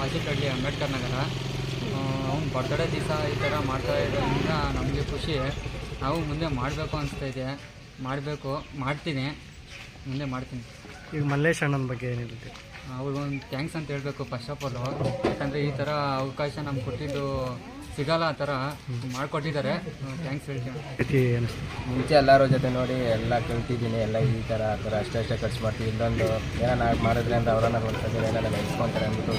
ವಾಸಿಕಡ್ಲಿ ಅಂಬೇಡ್ಕರ್ ನಗರ. ಅವ್ನ ಬರ್ತಡೇ ದಿವಸ ಈ ಥರ ಮಾಡ್ತಾ ಇರೋದ್ರಿಂದ ನಮಗೆ ಖುಷಿ. ನಾವು ಮುಂದೆ ಮಾಡಬೇಕು ಅನಿಸ್ತಾ ಇದೆ. ಮಾಡಬೇಕು ಮಾಡ್ತೀನಿ. ಮುಂದೆ ಮಾಡ್ತೀನಿ. ಈಗ ಮಲ್ಲೇಶ್ ಅಣ್ಣನ ಬಗ್ಗೆ ಏನಿರುತ್ತೆ ಅವ್ರಿಗೊಂದು ಥ್ಯಾಂಕ್ಸ್ ಅಂತ ಹೇಳಬೇಕು ಫಸ್ಟ್ ಆಫ್ ಆಲು ಯಾಕಂದರೆ ಈ ಥರ ಅವಕಾಶ ನಮ್ಗೆ ಕೊಟ್ಟಿದ್ದು ಸಿಗಲ್ಲ ಆ ಥರ ಮಾಡಿಕೊಟ್ಟಿದ್ದಾರೆ. ಥ್ಯಾಂಕ್ಸ್ ಹೇಳ್ತೀನಿ. ಮುಂಚೆ ಎಲ್ಲರ ಜೊತೆ ನೋಡಿ ಎಲ್ಲ ಕೇಳ್ತಿದ್ದೀನಿ ಎಲ್ಲ ಈ ಥರ ಆ ಥರ ಅಷ್ಟೇ ಅಷ್ಟೇ ಖರ್ಚು ಮಾಡ್ತೀವಿ. ಇನ್ನೊಂದು ಏನೋ ಮಾಡಿದ್ರೆ ಅಂದ್ರೆ ಅವರನ್ನ ಒಂದು ಸಲ ಏನೋ ನೆನೆಸ್ಕೊಂತಾರೆ ಅಂದ್ಬಿಟ್ಟು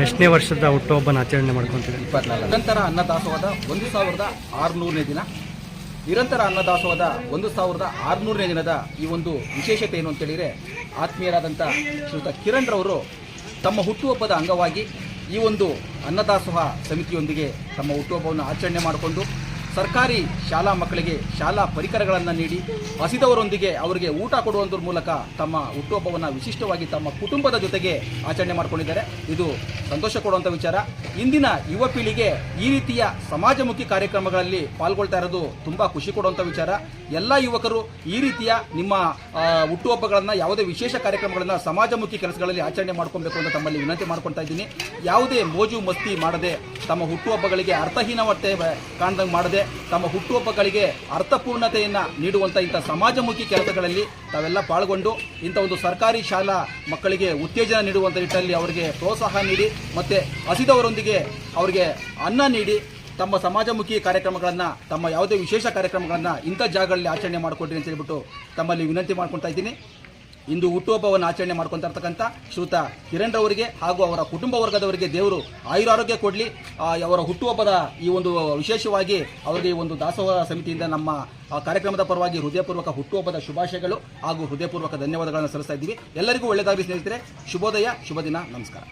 ಎಷ್ಟನೇ ವರ್ಷದ ಹುಟ್ಟುಹಬ್ಬನ ಆಚರಣೆ ಮಾಡ್ಕೊತೀವಿ. ನಿರಂತರ ಅನ್ನದಾಸೋಹದ ಒಂದು ಸಾವಿರದ ಆರುನೂರನೇ ದಿನ. ನಿರಂತರ ಅನ್ನದಾಸೋಹದ ಒಂದು ಸಾವಿರದ ಆರುನೂರನೇ ದಿನದ ಈ ಒಂದು ವಿಶೇಷತೆ ಏನು ಅಂತೇಳಿದರೆ ಆತ್ಮೀಯರಾದಂಥ ಶ್ರೀಯುತ ಕಿರಣ್ ರವರು ತಮ್ಮ ಹುಟ್ಟುಹಬ್ಬದ ಅಂಗವಾಗಿ ಈ ಒಂದು ಅನ್ನದಾಸೋಹ ಸಮಿತಿಯೊಂದಿಗೆ ತಮ್ಮ ಹುಟ್ಟುಹಬ್ಬವನ್ನು ಆಚರಣೆ ಮಾಡಿಕೊಂಡು ಸರ್ಕಾರಿ ಶಾಲಾ ಮಕ್ಕಳಿಗೆ ಶಾಲಾ ಪರಿಕರಗಳನ್ನು ನೀಡಿ ಹಸಿದವರೊಂದಿಗೆ ಅವರಿಗೆ ಊಟ ಕೊಡುವಂದ್ರ ಮೂಲಕ ತಮ್ಮ ಹುಟ್ಟುಹಬ್ಬವನ್ನು ವಿಶಿಷ್ಟವಾಗಿ ತಮ್ಮ ಕುಟುಂಬದ ಜೊತೆಗೆ ಆಚರಣೆ ಮಾಡಿಕೊಂಡಿದ್ದಾರೆ. ಇದು ಸಂತೋಷ ಕೊಡುವಂಥ ವಿಚಾರ. ಇಂದಿನ ಯುವ ಪೀಳಿಗೆ ಈ ರೀತಿಯ ಸಮಾಜಮುಖಿ ಕಾರ್ಯಕ್ರಮಗಳಲ್ಲಿ ಪಾಲ್ಗೊಳ್ತಾ ಇರೋದು ತುಂಬ ಖುಷಿ ಕೊಡುವಂಥ ವಿಚಾರ. ಎಲ್ಲ ಯುವಕರು ಈ ರೀತಿಯ ನಿಮ್ಮ ಹುಟ್ಟುಹಬ್ಬಗಳನ್ನು, ಯಾವುದೇ ವಿಶೇಷ ಕಾರ್ಯಕ್ರಮಗಳನ್ನು ಸಮಾಜಮುಖಿ ಕೆಲಸಗಳಲ್ಲಿ ಆಚರಣೆ ಮಾಡ್ಕೊಬೇಕು ಅಂತ ತಮ್ಮಲ್ಲಿ ವಿನಂತಿ ಮಾಡ್ಕೊಳ್ತಾ ಇದ್ದೀನಿ. ಯಾವುದೇ ಮೋಜು ಮಸ್ತಿ ಮಾಡದೆ, ತಮ್ಮ ಹುಟ್ಟುಹಬ್ಬಗಳಿಗೆ ಅರ್ಥಹೀನವತ್ತೆ ಕಾಣ್ದಂಗೆ ಮಾಡದೆ, ತಮ್ಮ ಹುಟ್ಟುಹಬ್ಬಗಳಿಗೆ ಅರ್ಥಪೂರ್ಣತೆಯನ್ನು ನೀಡುವಂಥ ಇಂಥ ಸಮಾಜಮುಖಿ ಕೆಲಸಗಳಲ್ಲಿ ತಾವೆಲ್ಲ ಪಾಲ್ಗೊಂಡು ಇಂಥ ಒಂದು ಸರ್ಕಾರಿ ಶಾಲಾ ಮಕ್ಕಳಿಗೆ ಉತ್ತೇಜನ ನೀಡುವಂಥ ನಿಟ್ಟಲ್ಲಿ ಅವರಿಗೆ ಪ್ರೋತ್ಸಾಹ ನೀಡಿ ಮತ್ತು ಹಸಿದವರೊಂದಿಗೆ ಅವರಿಗೆ ಅನ್ನ ನೀಡಿ ತಮ್ಮ ಸಮಾಜಮುಖಿ ಕಾರ್ಯಕ್ರಮಗಳನ್ನು, ತಮ್ಮ ಯಾವುದೇ ವಿಶೇಷ ಕಾರ್ಯಕ್ರಮಗಳನ್ನು ಇಂಥ ಜಾಗಗಳಲ್ಲಿ ಆಚರಣೆ ಮಾಡಿಕೊಡ್ರಿ ಅಂತ ಹೇಳ್ಬಿಟ್ಟು ತಮ್ಮಲ್ಲಿ ವಿನಂತಿ ಮಾಡ್ಕೊತಾ ಇದ್ದೀನಿ. ಇಂದು ಹುಟ್ಟುಹಬ್ಬವನ್ನು ಆಚರಣೆ ಮಾಡ್ಕೊತಾ ಇರ್ತಕ್ಕಂಥ ಶ್ರುತ ಕಿರಣ್ ರವರಿಗೆ ಹಾಗೂ ಅವರ ಕುಟುಂಬ ವರ್ಗದವರಿಗೆ ದೇವರು ಆಯುರಾರೋಗ್ಯ ಕೊಡಲಿ. ಅವರ ಹುಟ್ಟುಹಬ್ಬದ ಈ ಒಂದು ವಿಶೇಷವಾಗಿ ಅವರಿಗೆ ಈ ಒಂದು ದಾಸೋಹ ಸಮಿತಿಯಿಂದ ನಮ್ಮ ಕಾರ್ಯಕ್ರಮದ ಪರವಾಗಿ ಹೃದಯಪೂರ್ವಕ ಹುಟ್ಟುಹಬ್ಬದ ಶುಭಾಶಯಗಳು ಹಾಗೂ ಹೃದಯಪೂರ್ವಕ ಧನ್ಯವಾದಗಳನ್ನು ಸಲ್ಲಿಸ್ತಾ ಇದ್ದೀವಿ. ಎಲ್ಲರಿಗೂ ಒಳ್ಳೆಯದಾಗಿ ಸ್ನೇಹಿತರೆ. ಶುಭೋದಯ ಶುಭ ದಿನ ನಮಸ್ಕಾರ.